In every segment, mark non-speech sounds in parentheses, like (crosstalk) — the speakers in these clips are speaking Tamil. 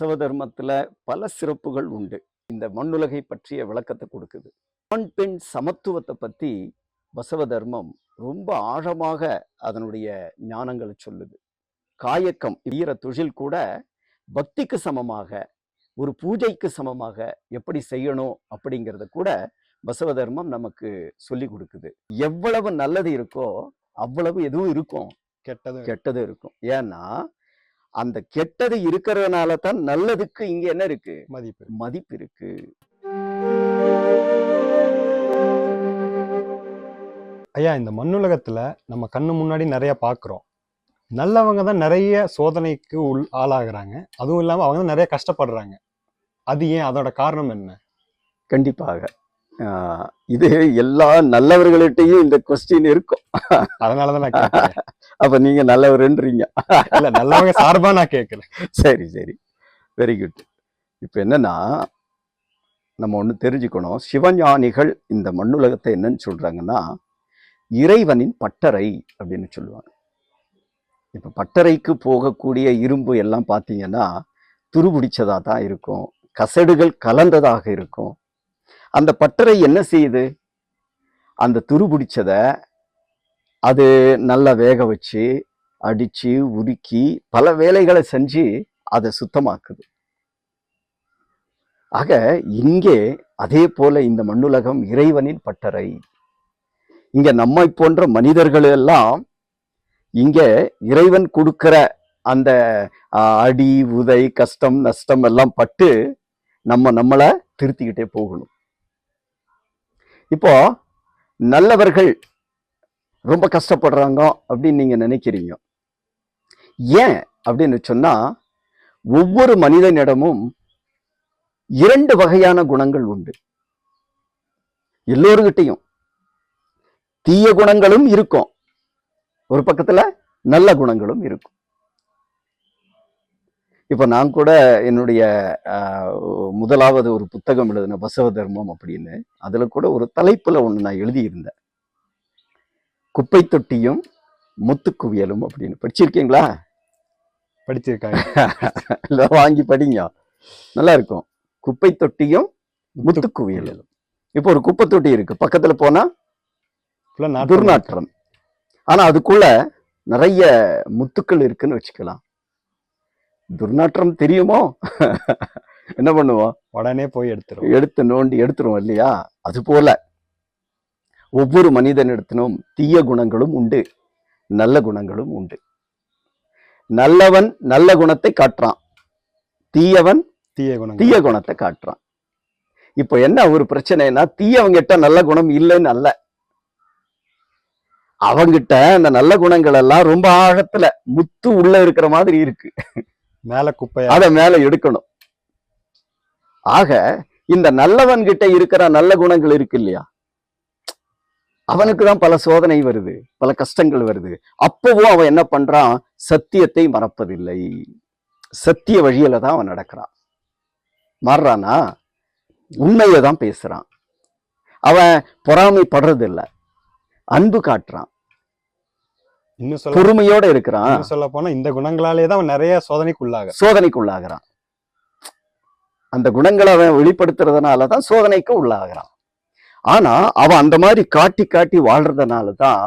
பசவ தர்மத்துல பல சிறப்புகள் உண்டு. இந்த மண்ணுலகை பற்றிய விளக்கத்தை கொடுக்குது. ஆண் பெண் சமத்துவத்தை பத்தி பசவ தர்மம் ரொம்ப ஆழமாக அதனுடைய ஞானங்களை சொல்லுது. காயக்கம் ஈர தொழில் கூட பக்திக்கு சமமாக ஒரு பூஜைக்கு சமமாக எப்படி செய்யணும் அப்படிங்கிறத கூட பசவ தர்மம் நமக்கு சொல்லி கொடுக்குது. எவ்வளவு நல்லது இருக்கோ அவ்வளவு எதுவும் இருக்கும். கெட்டது கெட்டது இருக்கும். ஏன்னா அந்த கெட்டது இருக்கிறதுனால தான் நல்லதுக்கு இங்க என்ன இருக்கு? மதிப்பு. மதிப்பு இருக்கு. ஐயா இந்த மண்ணுலகத்துல நம்ம கண்ணு முன்னாடி நிறைய பாக்குறோம். நல்லவங்க தான் நிறைய சோதனைக்கு உள் ஆளாகிறாங்க. அதுவும் இல்லாம அவங்க தான் நிறைய கஷ்டப்படுறாங்க. அது ஏன்? அதோட காரணம் என்ன? கண்டிப்பாக. இது எல்லா நல்லவர்கள்ட்டையும் இந்த கொஸ்டின் இருக்கும். அதனாலதான் நான் கேட்கிறேன் அப்ப நீங்க நல்லவருன்றீங்க. இல்ல நல்லவங்க சார்பா நான் கேட்கல. சரி சரி. வெரி குட் இப்போ என்னன்னா நம்ம ஒன்று தெரிஞ்சுக்கணும். சிவஞானிகள் இந்த மண்ணுலகத்தை என்னன்னு சொல்றாங்கன்னா இறைவனின் பட்டறை அப்படின்னு சொல்லுவாங்க. இப்போ பட்டறைக்கு போகக்கூடிய இரும்பு எல்லாம் பார்த்தீங்கன்னா துருபிடிச்சதா தான் இருக்கும். கசடுகள் கலந்ததாக இருக்கும். அந்த பட்டறை என்ன செய்யுது? அந்த துருபிடிச்சத அது நல்லா வேக வச்சு அடித்து உருக்கி பல வேலைகளை செஞ்சு அதை சுத்தமாக்குது. ஆக இங்கே அதே போல இந்த மண்ணுலகம் இறைவனின் பட்டறை. இங்க நம்மை போன்ற மனிதர்கள் எல்லாம் இங்க இறைவன் கொடுக்கிற அந்த அடி உதை கஷ்டம் நஷ்டம் எல்லாம் பட்டு நம்ம நம்மளை திருத்திக்கிட்டே போகணும். இப்போ நல்லவர்கள் ரொம்ப கஷ்டப்படுறாங்க அப்படின்னு நீங்க நினைக்கிறீங்க. ஏன் அப்படின்னு சொன்னா ஒவ்வொரு மனிதனிடமும் இரண்டு வகையான குணங்கள் உண்டு. எல்லோருக்கிட்டையும் தீய குணங்களும் இருக்கும். ஒரு பக்கத்துல நல்ல குணங்களும் இருக்கும். இப்ப நான் கூட என்னுடைய முதலாவது ஒரு புத்தகம் எழுதின பசவ தர்மம் அப்படின்னு அதுல கூட ஒரு தலைப்புல ஒண்ணு நான் எழுதியிருந்தேன். குப்பை தொட்டியும் முத்துக்குவியலும் அப்படின்னு. படிச்சிருக்கீங்களா? படிச்சிருக்காங்க. (laughs) இல்ல வாங்கி படிங்க. நல்லா இருக்கும். குப்பை தொட்டியும் முத்துக்குவியலும் இப்போ ஒரு குப்பை தொட்டி இருக்கு. பக்கத்துல போனா Full ஆ நாட்டு துர்நாற்றம் ஆனா அதுக்குள்ள நிறைய முத்துக்கள் இருக்குன்னு வச்சுக்கலாம். துர்நாற்றம் தெரியுமோ? (laughs) என்ன பண்ணுவோம்? உடனே போய் எடுத்துரும் எடுத்து நோண்டி எடுத்துருவோம் இல்லையா? அது போல ஒவ்வொரு மனிதனிடத்திலும் தீய குணங்களும் உண்டு. நல்ல குணங்களும் உண்டு. நல்லவன் நல்ல குணத்தை காட்டுறான். தீயவன் தீய குணம் தீய குணத்தை காட்டுறான். இப்போ என்ன ஒரு பிரச்சனைனா தீயவங்கிட்ட நல்ல குணம் இல்லைன்னு அல்ல. அவங்கிட்ட அந்த நல்ல குணங்கள் எல்லாம் ரொம்ப ஆழத்துல முத்து உள்ள இருக்கிற மாதிரி இருக்கு. மேல குப்பை அதை மேல எடுக்கணும். ஆக இந்த நல்லவன் கிட்ட இருக்கிற நல்ல குணங்கள் இருக்கு இல்லையா? அவனுக்கு தான் பல சோதனை வருது பல கஷ்டங்கள் வருது. அப்பவும் அவன் என்ன பண்றான்? சத்தியத்தை மறப்பதில்லை. சத்திய வழியில தான் அவன் நடக்கிறான். மாறுறானா? உண்மையை தான் பேசுறான். அவன் பொறாமை படுறதில்லை அன்பு காட்டுறான். இன்னும் பொறுமையோட இருக்கிறான். சொல்ல போனா இந்த குணங்களாலே தான் நிறைய சோதனைக்கு உள்ளாக சோதனைக்குள்ளாகிறான். அந்த குணங்களை அவன் வெளிப்படுத்துறதுனால தான் சோதனைக்கு உள்ளாகிறான். ஆனா அவன் அந்த மாதிரி காட்டி காட்டி வாழ்றதுனால தான்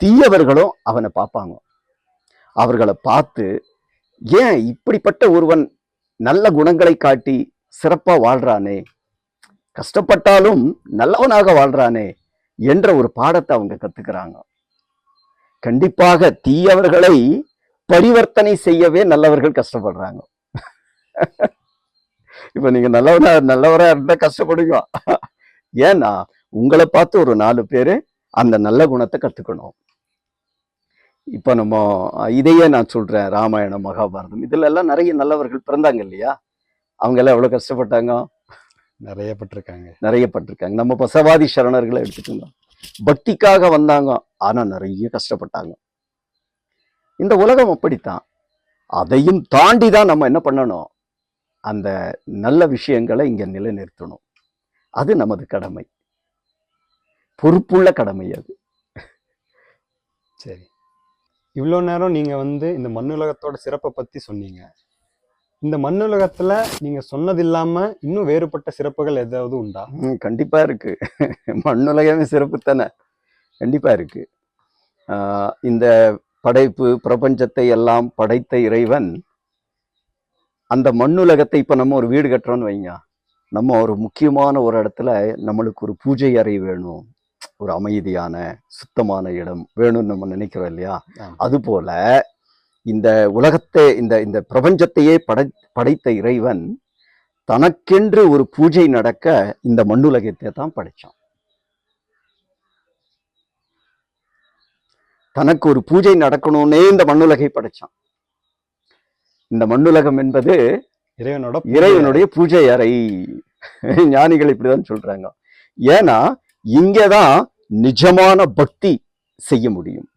தீயவர்களும் அவனை பார்ப்பாங்க. அவர்களை பார்த்து ஏன் இப்படிப்பட்ட ஒருவன் நல்ல குணங்களை காட்டி சிறப்பா வாழ்றானே? கஷ்டப்பட்டாலும் நல்லவனாக வாழ்றானே? என்ற ஒரு பாடத்தை அவங்க கத்துக்கிறாங்க. கண்டிப்பாக தீயவர்களை பரிவர்த்தனை செய்யவே நல்லவர்கள் கஷ்டப்படுறாங்க. இப்ப நீங்க நல்லவனா நல்லவரா இருந்தா கஷ்டப்படுங்க. ஏன்னா உங்களை பார்த்து ஒரு நாலு பேரு அந்த நல்ல குணத்தை கத்துக்கணும். இப்ப நம்ம இதையே நான் சொல்றேன் ராமாயணம் மகாபாரதம். இதுல எல்லாம் நிறைய நல்லவர்கள் பிறந்தாங்க இல்லையா? அவங்க எல்லாம் எவ்வளவு கஷ்டப்பட்டாங்க? நிறைய பட்டிருக்காங்க. நிறைய பட்டிருக்காங்க. நம்ம பசவாதி சரணர்களை எடுத்துக்கோங்க. பக்திக்காக வந்தாங்க. ஆனால் நிறைய கஷ்டப்பட்டாங்க. இந்த உலகம் அப்படித்தான். அதையும் தாண்டி தான் நம்ம என்ன பண்ணணும்? அந்த நல்ல விஷயங்களை இங்கே நிலைநிறுத்தணும். அது நமது கடமை. பொறுப்புள்ள கடமை அது. சரி. இவ்வளோ நேரம் நீங்கள் வந்து இந்த மண்ணுலகத்தோட சிறப்பை பற்றி சொன்னீங்க. இந்த மண்ணுலகத்துல நீங்க சொன்னது இல்லாம இன்னும் வேறுபட்ட சிறப்புகள் ஏதாவது உண்டா? கண்டிப்பா இருக்கு. மண்ணுலகமே சிறப்பு தானே? கண்டிப்பா இருக்கு. இந்த படைப்பு பிரபஞ்சத்தை எல்லாம் படைத்த இறைவன் அந்த மண்ணுலகத்தை இப்ப நம்ம ஒரு வீடு கட்டுறோம்னு வைங்க. நம்ம ஒரு முக்கியமான ஒரு இடத்துல நம்மளுக்கு ஒரு பூஜை அறை வேணும். ஒரு அமைதியான சுத்தமான இடம் வேணும்னு நம்ம நினைக்கிறோம் இல்லையா? ஆமா. அதுபோல இந்த உலகத்தை இந்த இந்த பிரபஞ்சத்தையே படை படைத்த இறைவன் தனக்கென்று ஒரு பூஜை நடக்க இந்த மண்ணுலகத்தை தான் படைச்சான். தனக்கு ஒரு பூஜை நடக்கணும்னே இந்த மண்ணுலகை படைச்சான். இந்த மண்ணுலகம் என்பது இறைவனோட இறைவனுடைய பூஜை அறை. ஞானிகள் இப்படிதான் சொல்றாங்க. ஏன்னா இங்கதான் நிஜமான பக்தி செய்ய முடியும்.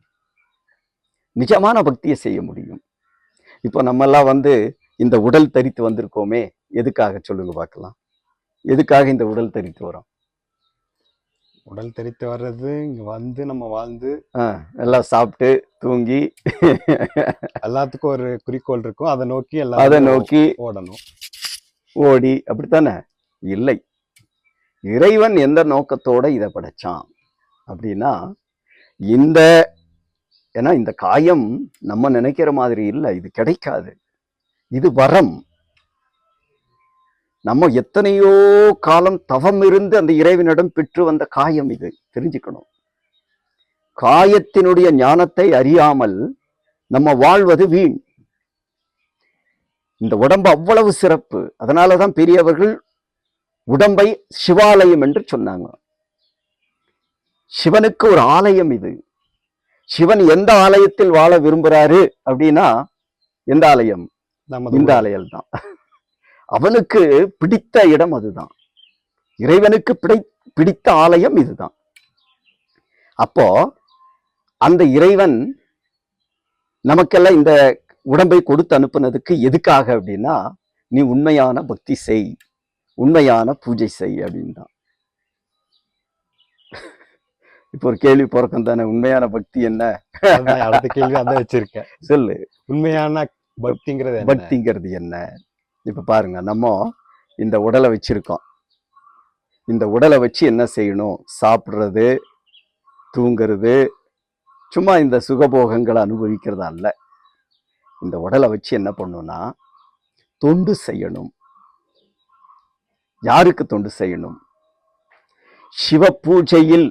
நிஜமான பக்தியை செய்ய முடியும். இப்போ நம்ம எல்லாம் வந்து இந்த உடல் தரித்து வந்திருக்கோமே எதுக்காக சொல்லுங்க பார்க்கலாம். எதுக்காக இந்த உடல் தரித்து வரோம் உடல் தெரித்து வர்றது இங்க வந்து நம்ம வாழ்ந்து எல்லாம் சாப்பிட்டு தூங்கி எல்லாத்துக்கும் ஒரு குறிக்கோள் இருக்கும். அதை நோக்கி அதை எல்லாரும் நோக்கி ஓடணும். ஓடி அப்படித்தானே? இல்லை. இறைவன் எந்த நோக்கத்தோட இதை படைச்சான்? அப்படின்னா இந்த ஏன்னா இந்த காயம் நம்ம நினைக்கிற மாதிரி இல்லை. இது கிடைக்காது. இது வரம். நம்ம எத்தனையோ காலம் தவம் இருந்து அந்த இறைவனிடம் பெற்று வந்த காயம் இது. தெரிஞ்சுக்கணும். காயத்தினுடைய ஞானத்தை அறியாமல் நம்ம வாழ்வது வீண். இந்த உடம்பு அவ்வளவு சிறப்பு. அதனாலதான் பெரியவர்கள் உடம்பை சிவாலயம் என்று சொன்னாங்க. சிவனுக்கு ஒரு ஆலயம் இது. சிவன் எந்த ஆலயத்தில் வாழ விரும்புறாரு அப்படின்னா எந்த ஆலயம்? இந்த. ஆலயம் தான் அவனுக்கு பிடித்த இடம் அதுதான். இறைவனுக்கு பிடி பிடித்த ஆலயம் இதுதான். அப்போ அந்த இறைவன் நமக்கெல்லாம் இந்த உடம்பை கொடுத்து அனுப்புனதுக்கு எதுக்காக அப்படின்னா நீ உண்மையான பக்தி செய் உண்மையான பூஜை செய் அப்படின்னு தான் இப்போ ஒரு கேள்வி பிறக்கம் தானே உண்மையான பக்தி என்ன? அடுத்த கேள்வி அதான் வச்சிருக்கேன். சொல்லு. உண்மையான பக்திங்கிறது என்ன? பக்திங்கிறது என்ன? இப்ப பாருங்க நம்ம இந்த உடலை வச்சிருக்கோம். இந்த உடலை வச்சு என்ன செய்யணும்? சாப்பிடுறது தூங்குறது சும்மா இந்த சுகபோகங்களை அனுபவிக்கிறது அல்ல. இந்த உடலை வச்சு என்ன பண்ணணும்னா தொண்டு செய்யணும். யாருக்கு தொண்டு செய்யணும்? சிவ பூஜையில்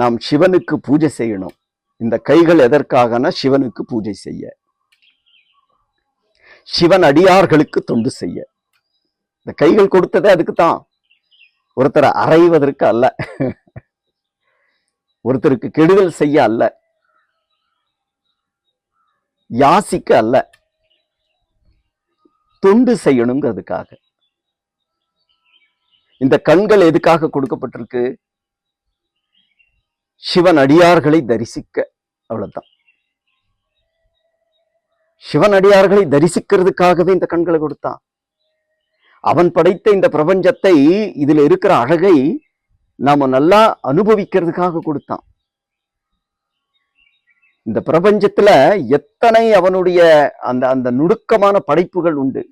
நாம் சிவனுக்கு பூஜை செய்யணும். இந்த கைகள் எதற்காகனா சிவனுக்கு பூஜை செய்ய. சிவன் அடியார்களுக்கு தொண்டு செய்ய. இந்த கைகள் கொடுத்ததே அதுக்கு தான். ஒருத்தரை அறைவதற்கு அல்ல. ஒருத்தருக்கு கெடுதல் செய்ய அல்ல. யாசிக்க அல்ல. தொண்டு செய்யணுங்கிறதுக்காக. இந்த கண்கள் எதுக்காக கொடுக்கப்பட்டிருக்கு? சிவன் அடியார்களை தரிசிக்க அவ்வளவுதான். சிவன் அடியார்களை தரிசிக்கிறதுக்காகவே இந்த கண்களை கொடுத்தான். அவன் படைத்த இந்த பிரபஞ்சத்தை இதுல இருக்கிற அழகை நாம நல்லா அனுபவிக்கிறதுக்காக கொடுத்தான். இந்த பிரபஞ்சத்துல எத்தனை அவனுடைய அந்த அந்த நுணுக்கமான படைப்புகள் உண்டு.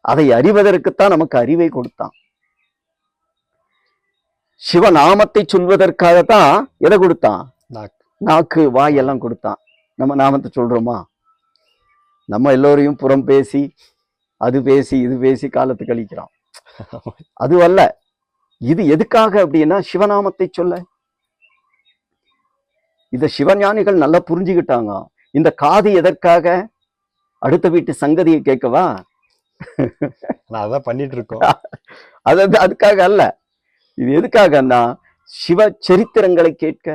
அதை அறிவதற்குத்தான் நமக்கு அறிவை கொடுத்தான். சிவநாமத்தை சொல்வதற்காகத்தான் எதை கொடுத்தான்? நாக்கு. வாய் எல்லாம் கொடுத்தான். நம்ம நாமத்தை சொல்றோமா? நம்ம எல்லோரையும் புறம் பேசி அது பேசி இது பேசி காலத்தை கழிக்கிறோம் அது அல்ல. இது எதுக்காக அப்படின்னா சிவநாமத்தை சொல்ல. இத சிவஞானிகள் நல்லா புரிஞ்சுக்கிட்டாங்க. இந்த காது எதற்காக? அடுத்த வீட்டு சங்கதியை கேட்கவா? நான் அதான் பண்ணிட்டு இருக்கோம். அது அது- அதுக்காக அல்ல. இது எதுக்காகன்னா சிவ சரித்திரங்களை கேட்க.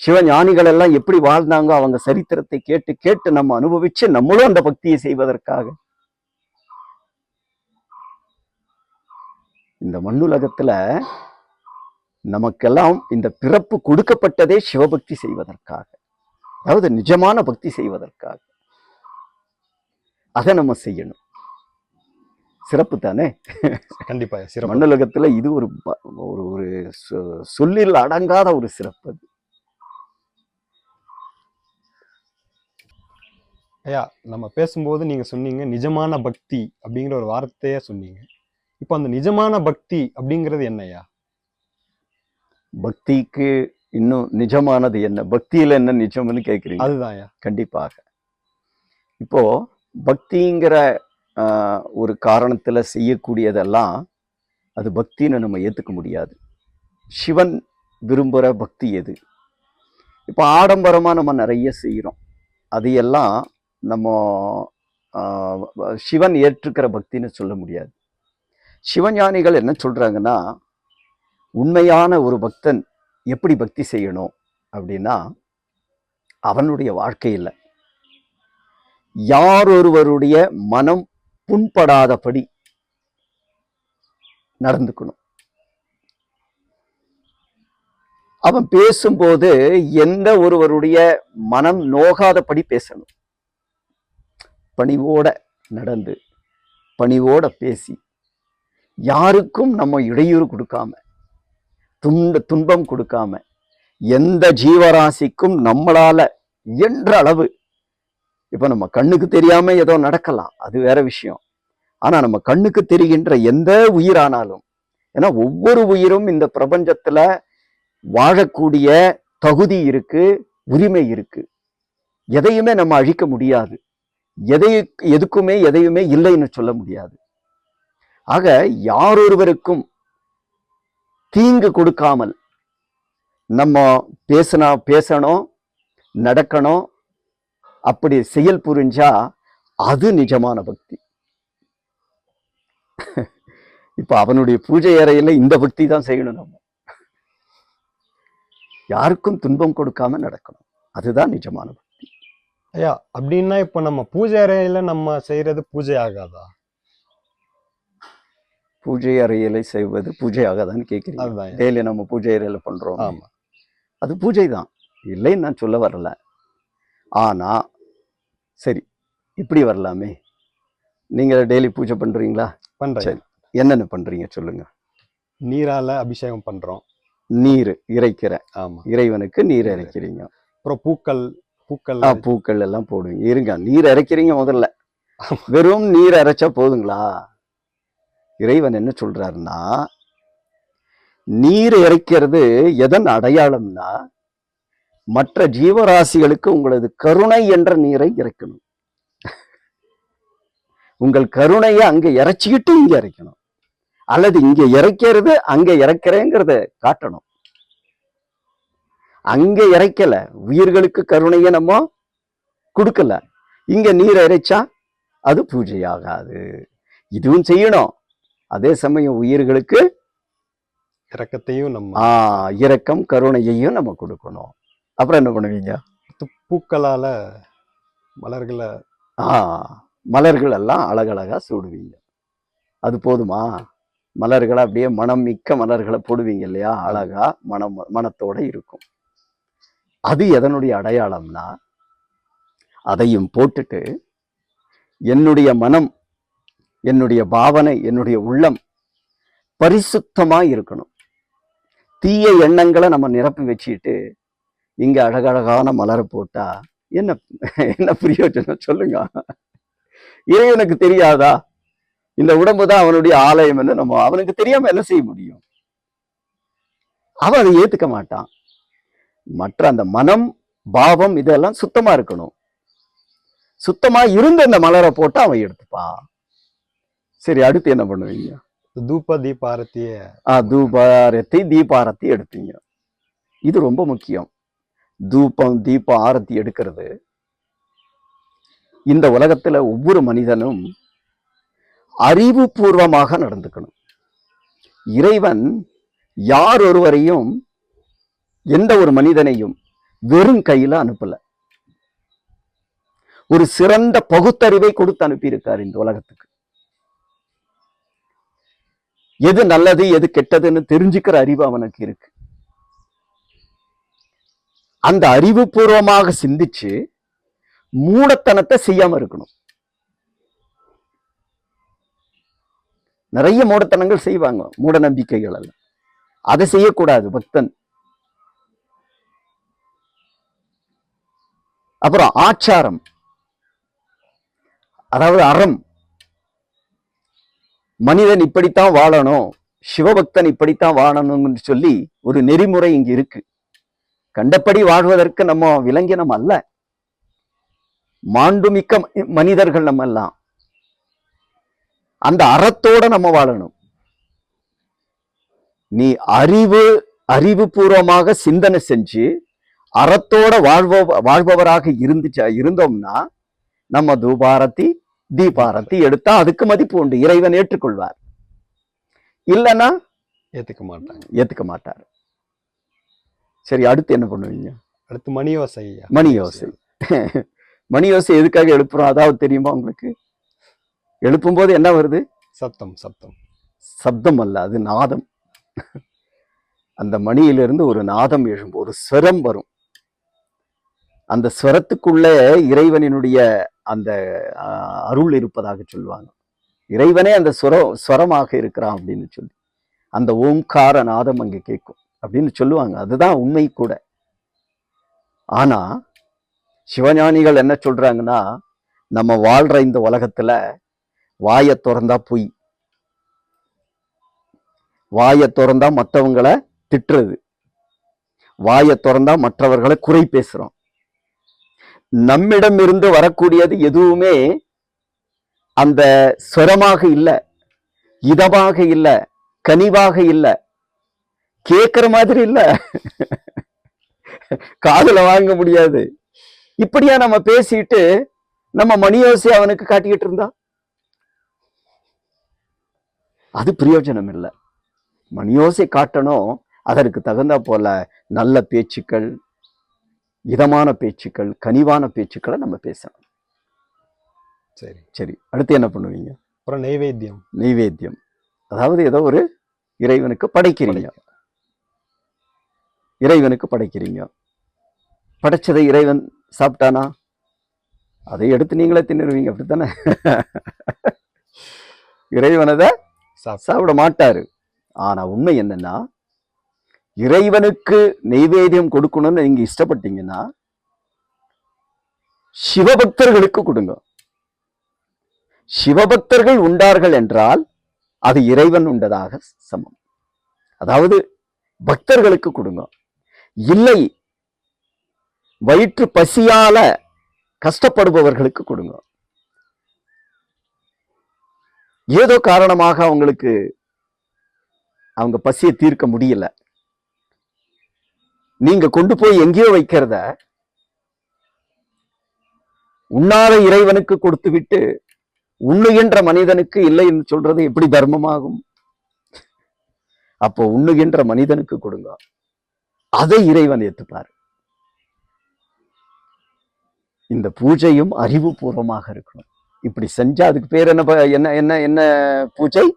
சிவ ஞானிகள் எல்லாம் எப்படி வாழ்ந்தாங்க அவங்க சரித்திரத்தை கேட்டு கேட்டு நம்ம அனுபவிச்சு நம்மளும் அந்த பக்தியை செய்வதற்காக. இந்த மண்ணுலகத்துல நமக்கெல்லாம் இந்த பிறப்பு கொடுக்கப்பட்டதே சிவபக்தி செய்வதற்காக. அதாவது நிஜமான பக்தி செய்வதற்காக. அதை நம்ம செய்யணும். சிறப்பு தானே? கண்டிப்பா சிறப்பு. மண்ணுலகத்துல இது ஒரு ஒரு ஒரு சொல்லில் அடங்காத ஒரு சிறப்பு அது. ஐயா நம்ம பேசும்போது நீங்க சொன்னீங்க நிஜமான பக்தி அப்படிங்கிற ஒரு வார்த்தையே சொன்னீங்க. இப்போ அந்த நிஜமான பக்தி அப்படிங்கிறது என்னய்யா பக்திக்கு இன்னும் நிஜமானது என்ன? பக்தியில என்ன நிஜம்னு கேக்குறீங்க? அதுதான் கண்டிப்பாக. இப்போ பக்திங்கிற ஒரு காரணத்தில் செய்யக்கூடியதெல்லாம் அது பக்தின்னு நம்ம ஏற்றுக்க முடியாது. சிவன் விரும்புகிற பக்தி எது? இப்போ ஆடம்பரமாக நம்ம நிறைய செய்கிறோம் அதையெல்லாம் நம்ம சிவன் ஏற்றுக்கிற பக்தின்னு சொல்ல முடியாது. சிவஞானிகள் என்ன சொல்கிறாங்கன்னா உண்மையான ஒரு பக்தன் எப்படி பக்தி செய்யணும்? அப்படின்னா அவனுடைய வாழ்க்கையில் யார் ஒருவருடைய மனம் புண்படாதபடி நடந்துக்கணும். அவன் பேசும்போது எந்த ஒருவருடைய மனம் நோகாதபடி பேசணும். பணிவோட நடந்து பணிவோட பேசி யாருக்கும் நம்ம இடையூறு கொடுக்காம துன்ப துன்பம் கொடுக்காம எந்த ஜீவராசிக்கும் நம்மளால இயன்ற அளவு இப்போ நம்ம கண்ணுக்கு தெரியாமல் ஏதோ நடக்கலாம். அது வேற விஷயம். ஆனால் நம்ம கண்ணுக்கு தெரிகின்ற எந்த உயிரானாலும் ஏன்னா ஒவ்வொரு உயிரும் இந்த பிரபஞ்சத்தில் வாழக்கூடிய தகுதி இருக்கு உரிமை இருக்கு. எதையுமே நம்ம அழிக்க முடியாது. எதை எதுக்குமே எதையுமே இல்லைன்னு சொல்ல முடியாது. ஆக யாரொருவருக்கும் தீங்கு கொடுக்காமல் நம்ம பேசினா பேசணும் நடக்கணும் அப்படி செயல் புரிஞ்சா அது நிஜமான பக்தி. இப்ப அவனுடைய பூஜை அறையில இந்த பக்தி தான் செய்யணும் நம்ம. யாருக்கும் துன்பம் கொடுக்காம நடக்கணும். அதுதான் நிஜமான பக்தி. ஐயா அப்படின்னா இப்போ நம்ம பூஜை அறையில நம்ம செய்யறது பூஜை ஆகாதா? பூஜை அறையில செய்வது பூஜையாக தான் கேட்கிறீங்க. டெய்லி நம்ம பூஜை அறையில பண்றோம். ஆமா. அது பூஜை தான். இல்லைன்னு நான் சொல்ல வரல. ஆனா சரி இப்படி வரலாமே. நீங்க டெய்லி பூஜை பண்றீங்களா? பண்றேன். சரி. என்னென்ன பண்றீங்க சொல்லுங்க. நீரால அபிஷேகம் பண்றோம். நீர் இறைக்கிற. ஆமா. இறைவனுக்கு நீர் இறைக்கிறீங்க. அப்புறம் பூக்கள் பூக்கள். பூக்கள் எல்லாம் போடுவீங்க. இருங்க நீர் இறைக்கிறீங்க முதல்ல. வெறும் நீர் இறைச்சா போதுங்களா? இறைவன் என்ன சொல்றாருன்னா நீர் இறைக்கிறது எதன் அடையாளம்னா மற்ற ஜீவராசிகளுக்கு உங்களது கருணை என்ற நீரை இறைக்கணும். உங்கள் கருணையை அங்க இறைச்சிக்கிட்டு இங்க இறைக்கணும். அல்லது இங்க இறைக்கிறது அங்க இறைக்கிறேங்கிறத காட்டணும். அங்க இறைக்கல உயிர்களுக்கு கருணையை நம்ம கொடுக்கல. இங்க நீர் இறைச்சா அது பூஜையாகாது. இதுவும் செய்யணும். அதே சமயம் உயிர்களுக்கு இறக்கத்தையும் நம்ம இரக்கம் கருணையையும் நம்ம கொடுக்கணும். அப்புறம் என்ன பண்ணுவீங்க? பூக்களால மலர்களை ஆ மலர்கள் எல்லாம் அழகழகா சூடுவீங்க. அது போதுமா? மலர்களை அப்படியே மனம் மிக்க மலர்களை போடுவீங்க இல்லையா? அழகா மனம் மனத்தோட இருக்கும். அது எதனுடைய அடையாளம்னா அதையும் போட்டுட்டு என்னுடைய மனம் என்னுடைய பாவனை என்னுடைய உள்ளம் பரிசுத்தமா இருக்கணும். தீய எண்ணங்களை நம்ம நிரப்பி வச்சுட்டு இங்க அழகழகான மலரை போட்டா என்ன என்ன பிரயோஜனம் சொல்லுங்க. இறைவனுக்கு தெரியாதா? இந்த உடம்பு தான் அவனுடைய ஆலயம் என்று நம்ம அவனுக்கு தெரியாம என்ன செய்ய முடியும்? அவன் அதை ஏத்துக்க மாட்டான். மற்ற அந்த மனம் பாவம் இதெல்லாம் சுத்தமா இருக்கணும். சுத்தமா இருந்த அந்த மலரை போட்டு அவன் எடுத்துப்பா சரி அடுத்து என்ன பண்ணுவீங்க? தூப தீபாரத்திய ஆ தூபாரத்தி தீபாரத்தி எடுப்பீங்க. இது ரொம்ப முக்கியம். தூபம் தீபம் ஆரத்தி எடுக்கிறது. இந்த உலகத்துல ஒவ்வொரு மனிதனும் அறிவுபூர்வமாக நடந்துக்கணும். இறைவன் யார் ஒருவரையும் எந்த ஒரு மனிதனையும் வெறும் கையில அனுப்பல. ஒரு சிறந்த பகுத்தறிவை கொடுத்து அனுப்பியிருக்கார் இந்த உலகத்துக்கு. எது நல்லது எது கெட்டதுன்னு தெரிஞ்சுக்கிற அறிவு அவனுக்கு இருக்கு. அந்த அறிவுபூர்வமாக சிந்திச்சு மூடத்தனத்தை செய்யாம இருக்கணும். நிறைய மூடத்தனங்கள் செய்வாங்க மூட நம்பிக்கைகள் எல்லாம். அதை செய்யக்கூடாது பக்தன். அப்புறம் ஆச்சாரம். அதாவது அறம். மனிதன் இப்படித்தான் வாழணும் சிவபக்தன் இப்படித்தான் வாழணும்னு சொல்லி ஒரு நெறிமுறை இங்க இருக்கு. கண்டபடி வாழ்வதற்கு நம்ம விலங்கினம் அல்ல. மாண்புமிக்க மனிதர்கள் நம்ம எல்லாம். அந்த அறத்தோட நம்ம வாழணும். நீ அறிவு அறிவுபூர்வமாக சிந்தனை செஞ்சு அறத்தோட வாழ்வ வாழ்பவராக இருந்துச்சா இருந்தோம்னா நம்ம தூபாரத்தி தீபாரத்தி எடுத்தா அதுக்கு மதிப்பு உண்டு. இறைவன் ஏற்றுக்கொள்வார். இல்லைன்னா ஏத்துக்க மாட்டாங்க. ஏத்துக்க மாட்டார். சரி அடுத்து என்ன பண்ணுவீங்க? அடுத்து மணி யோசை மணி யோசை மணி யோசை எதுக்காக எழுப்புறோம்? அதாவது தெரியுமா உங்களுக்கு? எழுப்பும்போது என்ன வருது? சத்தம் சத்தம் சப்தம் அல்ல அது நாதம். அந்த மணியிலிருந்து ஒரு நாதம் எழும்பும் ஒரு ஸ்வரம் வரும். அந்த ஸ்வரத்துக்குள்ள இறைவனினுடைய அந்த அருள் இருப்பதாக சொல்லுவாங்க. இறைவனே அந்த ஸ்வர ஸ்வரமாக இருக்கிறான் அப்படின்னு சொல்லி. அந்த ஓம்கார நாதம் அங்கே கேட்கும். அப்படின்னு சொல்லுவாங்க. அதுதான் உண்மை கூட. ஆனா சிவஞானிகள் என்ன சொல்றாங்கன்னா நம்ம வாழ்ற இந்த உலகத்துல வாயை திறந்தா பொய். வாயை திறந்தா மற்றவங்களை திட்டுறது. வாயை திறந்தா மற்றவர்களை குறை பேசுறோம். நம்மிடம் இருந்து வரக்கூடியது எதுவுமே அந்த ஸ்வரமாக இல்ல இதமாக இல்லை கனிவாக இல்ல கேக்குற மாதிரி இல்ல. காதுல வாங்க முடியாது. இப்படியா நம்ம பேசிட்டு நம்ம மணியோசை அவனுக்கு காட்டிக்கிட்டு இருந்தா? அது பிரயோஜனம் இல்லை. மணியோசை காட்டணும் அதற்கு தகுந்த போல நல்ல பேச்சுக்கள் இதமான பேச்சுக்கள் கனிவான பேச்சுக்களை நம்ம பேசணும் சரி. சரி அடுத்து என்ன பண்ணுவீங்க? அப்புறம் நெய்வேத்தியம். நெய்வேத்தியம். அதாவது ஏதோ ஒரு இறைவனுக்கு படைக்கிறீங்க. இறைவனுக்கு படைக்கிறீங்க. படைச்சதை இறைவன் சாப்பிட்டானா? அதை எடுத்து நீங்களே தின்னுருவீங்க அப்படித்தானே? (laughs) இறைவனதை சாப்பிட்டு சாப்பிட மாட்டாரு. ஆனா உண்மை என்னன்னா இறைவனுக்கு நெய்வேத்தியம் கொடுக்கணும்னு நீங்க இஷ்டப்பட்டீங்கன்னா சிவபக்தர்களுக்கு கொடுங்க. சிவபக்தர்கள் உண்டார்கள் என்றால் அது இறைவன் உண்டதாக சமம். அதாவது பக்தர்களுக்கு கொடுங்க. இல்லை. வயிற்று பசியால கஷ்டப்படுபவர்களுக்கு கொடுங்க. ஏதோ காரணமாக அவங்களுக்கு அவங்க பசியை தீர்க்க முடியல. நீங்க கொண்டு போய் எங்கேயோ வைக்கிறத உண்ணாத இறைவனுக்கு கொடுத்து விட்டு உண்ணுகின்ற மனிதனுக்கு இல்லை என்று சொல்றது எப்படி தர்மமாகும்? அப்போ உண்ணுகின்ற மனிதனுக்கு கொடுங்க. அதை இறைவன் ஏத்துப்பார். இந்த பூஜையும் அறிவுபூர்வமாக இருக்கணும். இப்படி செஞ்சா அதுக்கு பேர் என்ன என்ன என்ன என்ன பூஜை?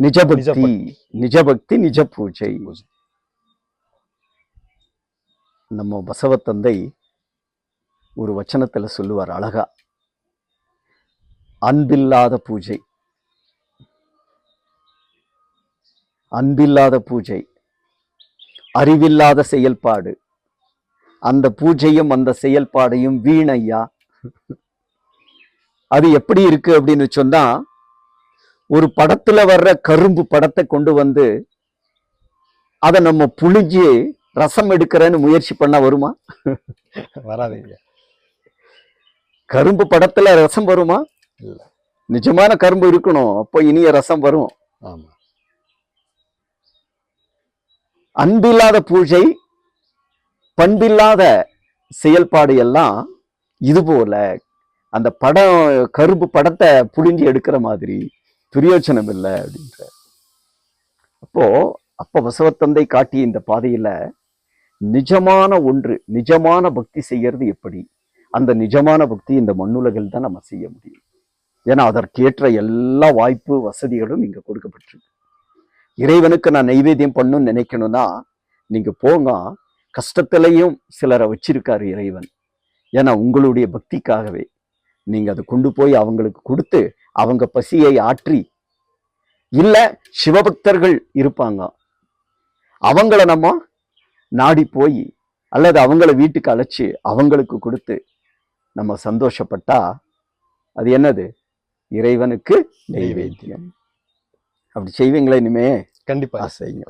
நிஜபக்தி. நிஜபக்தி. நிஜ பூஜை பூஜை. நம்ம பசவத்தந்தை ஒரு வச்சனத்துல சொல்லுவார் அழகா. அன்பில்லாத பூஜை. அன்பில்லாத பூஜை. அறிவில்லாத செயல்பாடு. அந்த பூஜையும் அந்த செயல்பாடையும் வீணையா? அது எப்படி இருக்கு அப்படின்னு சொன்னா ஒரு படத்துல வர்ற கரும்பு படத்தை கொண்டு வந்து அதை நம்ம புழிஞ்சு ரசம் எடுக்கிறேன்னு முயற்சி பண்ணா வருமா? வராதுங்க. கரும்பு படத்துல ரசம் வருமா? இல்ல. நிஜமான கரும்பு இருக்கணும் அப்போ இனிய ரசம் வரும். ஆமா. அன்பில்லாத பூஜை பண்பில்லாத செயல்பாடு எல்லாம் இது போல அந்த படம் கரும்பு படத்தை புழிஞ்சு எடுக்கிற மாதிரி துரியோச்சனம் இல்லை அப்படின்ற அப்போ அப்ப வசவத்தந்தை காட்டிய இந்த பாதையில நிஜமான ஒன்று நிஜமான பக்தி செய்யறது எப்படி? அந்த நிஜமான பக்தி இந்த மண்ணுலகில் தான் நம்ம செய்ய முடியும். ஏன்னா அதற்கேற்ற எல்லா வாய்ப்பு வசதிகளும் இங்க கொடுக்கப்பட்டிருக்கு. இறைவனுக்கு நான் நைவேத்தியம் பண்ணணும்னு நினைக்கணும்னா நீங்க போங்க. கஷ்டத்திலையும் சிலரை வச்சிருக்காரு இறைவன். ஏன்னா உங்களுடைய பக்திக்காகவே. நீங்க அதை கொண்டு போய் அவங்களுக்கு கொடுத்து அவங்க பசியை ஆற்றி. இல்ல சிவபக்தர்கள் இருப்பாங்க. அவங்கள நம்ம நாடி போய் அல்லது அவங்கள வீட்டுக்கு அழைச்சி அவங்களுக்கு கொடுத்து நம்ம சந்தோஷப்பட்டா அது என்னது? இறைவனுக்கு நெய்வேத்தியம் அப்படி செய்வீங்களா இனிமே? கண்டிப்பா. ஆ, செய்யுங்க.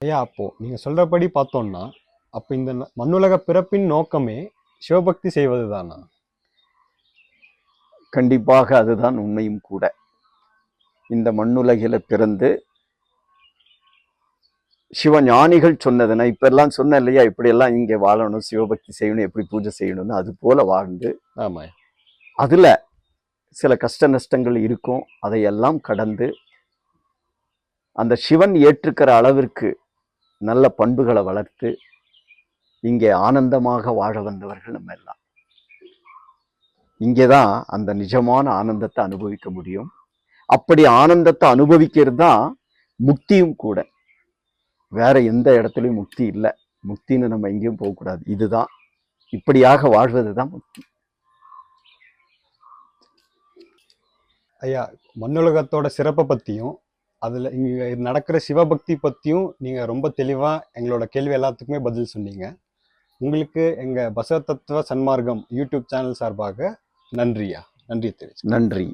ஐயா அப்போ நீங்க சொல்றபடி பார்த்தோம்னா அப்ப இந்த மண்ணுலக பிறப்பின் நோக்கமே சிவபக்தி செய்வது தானா கண்டிப்பாக அதுதான் உண்மையும் கூட. இந்த மண்ணுலகில பிறந்து சிவஞானிகள் சொன்னது நான் இப்ப எல்லாம் சொன்னேன் இல்லையா இப்படி எல்லாம் இங்க வாழணும் சிவபக்தி செய்யணும் எப்படி பூஜை செய்யணும்னு அது போல வாழ்ந்து ஆமா அதுல சில கஷ்ட நஷ்டங்கள் இருக்கும் அதையெல்லாம் கடந்து அந்த சிவன் ஏற்றுக்கிற அளவிற்கு நல்ல பண்புகளை வளர்த்து இங்கே ஆனந்தமாக வாழ வந்தவர்கள் நம்ம எல்லாம். இங்கே தான் அந்த நிஜமான ஆனந்தத்தை அனுபவிக்க முடியும். அப்படி ஆனந்தத்தை அனுபவிக்கிறது தான் முக்தியும் கூட. வேற எந்த இடத்துலையும் முக்தி இல்லை. முக்தின்னு நம்ம எங்கேயும் போகக்கூடாது. இதுதான். இப்படியாக வாழ்வது தான் முக்தி. ஐயா மண்ணுலகத்தோட சிறப்பை பற்றியும் அதில் இங்கே நடக்கிற சிவபக்தி பற்றியும் நீங்கள் ரொம்ப தெளிவாக எங்களோட கேள்வி எல்லாத்துக்குமே பதில் சொன்னீங்க. உங்களுக்கு எங்கள் பசவ தத்துவ சன்மார்க்கம் யூடியூப் சேனல் சார்பாக நன்றியா நன்றி தெரிவிச்சு நன்றி.